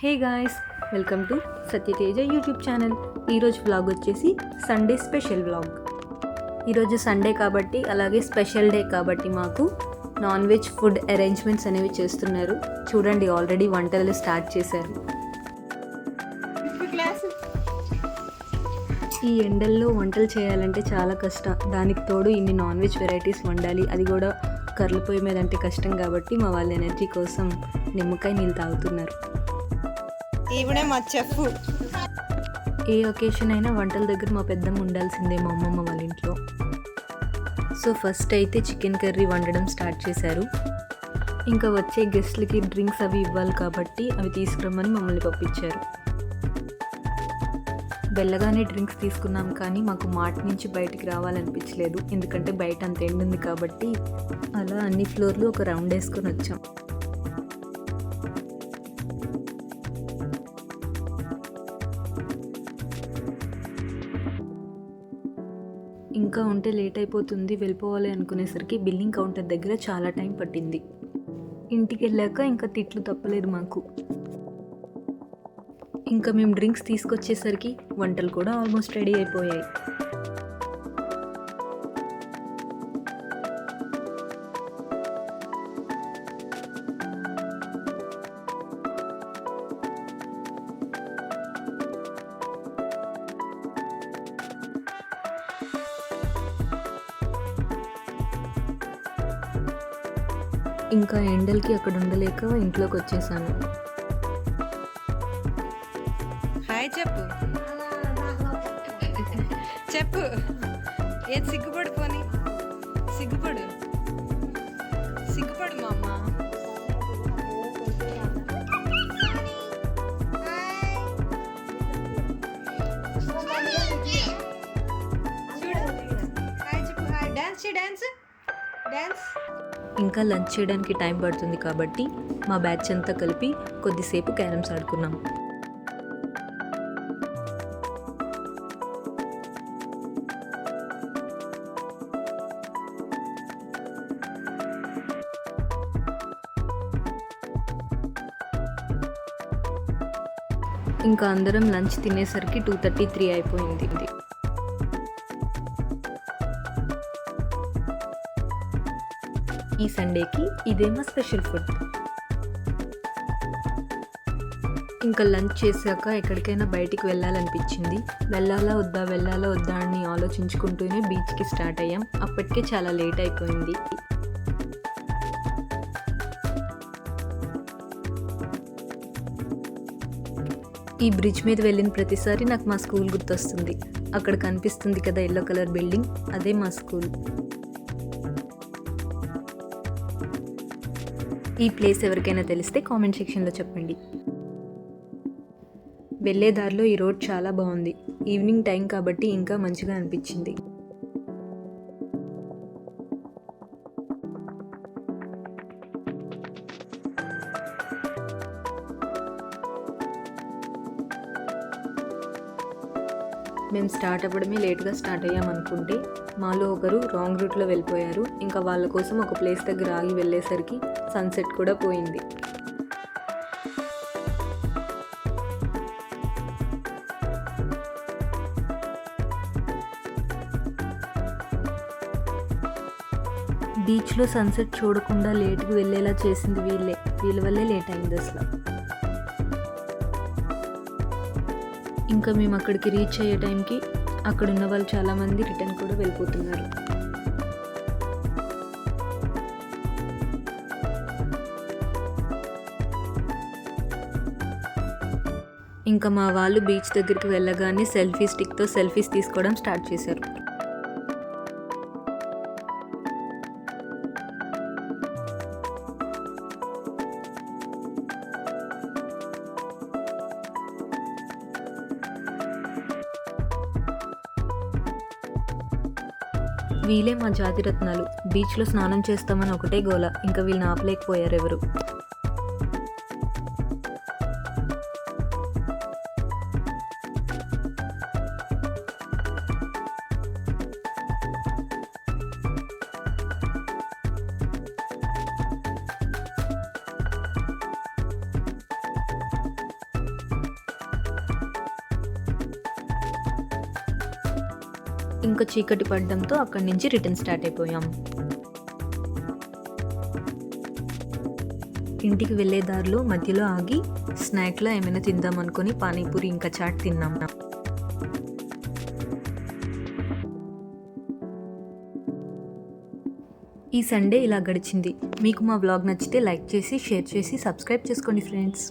Hey guys welcome to Satyateja YouTube channel. ఈరోజు vlog వచ్చేసి Sunday special vlog. ఈరోజు Sunday కాబట్టి అలాగే స్పెషల్ డే కాబట్టి మాకు నాన్ వెజ్ ఫుడ్ అరేంజ్మెంట్స్ అనేవి చేస్తున్నారు. చూడండి ఆల్రెడీ వంటలు స్టార్ట్ చేశారు. ఈ ఎండల్లో వంటలు చేయాలంటే చాలా కష్టం. దానికి తోడు ఇన్ని నాన్ వెజ్ వెరైటీస్ వండాలి. అది కూడా కర్రల పొయ్యి మీద అంటే కష్టం కాబట్టి మా వాళ్ళ ఎనర్జీ కోసం నిమ్మకాయ నీళ్ళు తాగుతున్నారు. ఈవిడే మా చెఫ్. ఏ ఒకేషన్ అయినా వంటల దగ్గర మా పెద్దమ్మ ఉండాల్సిందే మా అమ్మమ్మ వాళ్ళ ఇంట్లో. సో ఫస్ట్ అయితే చికెన్ కర్రీ వండడం స్టార్ట్ చేశారు. ఇంకా వచ్చే గెస్ట్లకి డ్రింక్స్ అవి ఇవ్వాలి కాబట్టి అవి తీసుకురమ్మని మమ్మల్ని పంపించారు. వెళ్ళగానే డ్రింక్స్ తీసుకున్నాం కానీ మాకు మాట నుంచి బయటికి రావాలనిపించలేదు. ఎందుకంటే బయట అంత ఎండుంది కాబట్టి అలా అన్ని ఫ్లోర్లు ఒక రౌండ్ వేసుకొని వచ్చాం. ఇంకా ఉంటే లేట్ అయిపోతుంది వెళ్ళిపోవాలి అనుకునేసరికి బిల్లింగ్ కౌంటర్ దగ్గర చాలా టైం పట్టింది. ఇంటికి వెళ్ళాక ఇంకా తిట్లు తప్పలేదు మాకు. ఇంకా మేము డ్రింక్స్ తీసుకొచ్చేసరికి వంటలు కూడా ఆల్మోస్ట్ రెడీ అయిపోయాయి. ఇంకా ఎండలకి అక్కడ ఉండలేక ఇంట్లోకి వచ్చేసాను. హాయ్ చెప్పు. చెప్పు. ఏది సిగ్గుపడు పోని? సిగ్గుపడు. సిగ్గుపడు మా అమ్మ. Hi dance dance. డాన్స్. ఇంకా లంచ్ చేయడానికి టైం పడుతుంది కాబట్టి మా బ్యాచ్ అంతా కలిపి కొద్దిసేపు క్యారమ్స్ ఆడుకున్నాం. ఇంకా అందరం లంచ్ తినేసరికి టూ థర్టీ త్రీ అయిపోయింది. ఈ సండేకి ఇదే మా స్పెషల్ ఫుడ్. ఇంకా లంచ్ చేశాక ఎక్కడికైనా బయటికి వెళ్ళాలనిపించింది. వెళ్ళాలా వద్దా వెళ్ళాలా వద్దా అని ఆలోచించుకుంటూనే బీచ్కి స్టార్ట్ అయ్యాం. అప్పటికే చాలా లేట్ అయిపోయింది. ఈ బ్రిడ్జ్ మీద వెళ్ళిన ప్రతిసారి నాకు మా స్కూల్ గుర్తొస్తుంది. అక్కడ కనిపిస్తుంది కదా ఎల్లో కలర్ బిల్డింగ్ అదే మా స్కూల్. ఈ ప్లేస్ ఎవరికైనా తెలిస్తే కామెంట్ సెక్షన్లో చెప్పండి. వెళ్ళే దారిలో ఈ రోడ్ చాలా బాగుంది. ఈవినింగ్ టైం కాబట్టి ఇంకా మంచిగా అనిపించింది. మేము స్టార్ట్ అవ్వడమే లేట్గా స్టార్ట్ అయ్యాం అనుకుంటే మాలో ఒకరు రాంగ్ రూట్లో వెళ్ళిపోయారు. ఇంకా వాళ్ళ కోసం ఒక ప్లేస్ దగ్గర ఆగి వెళ్ళేసరికి సన్సెట్ కూడా పోయింది. బీచ్లో సన్సెట్ చూడకుండా లేట్గా వెళ్ళేలా చేసింది వీళ్ళే. వీళ్ళ వల్లే లేట్ అయింది అసలు. ఇంకా మేము అక్కడికి రీచ్ అయ్యే టైంకి అక్కడ ఉన్న వాళ్ళు చాలామంది రిటర్న్ కూడా వెళ్ళిపోతున్నారు. ఇంకా మా వాళ్ళు బీచ్ దగ్గరికి వెళ్ళగానే సెల్ఫీ స్టిక్తో సెల్ఫీస్ తీసుకోవడం స్టార్ట్ చేశారు. వీలే మా జాతిరత్నాలు. బీచ్లో స్నానం చేస్తామని ఒకటే గోల. ఇంకా వీళ్ళని ఆపలేకపోయారు ఎవరు ఇంకా చీకటి పడడంతో అక్కడి నుంచి రిటర్న్ స్టార్ట్ అయిపోయాం. ఇంటికి వెళ్ళే దారిలో మధ్యలో ఆగి స్నాక్లో ఏమైనా తిందాం అనుకొని పానీపూరి ఇంకా చాట్ తిన్నాం. ఈ సండే ఇలా గడిచింది. మీకు మా వ్లాగ్ నచ్చితే లైక్ చేసి షేర్ చేసి సబ్స్క్రైబ్ చేసుకోండి ఫ్రెండ్స్.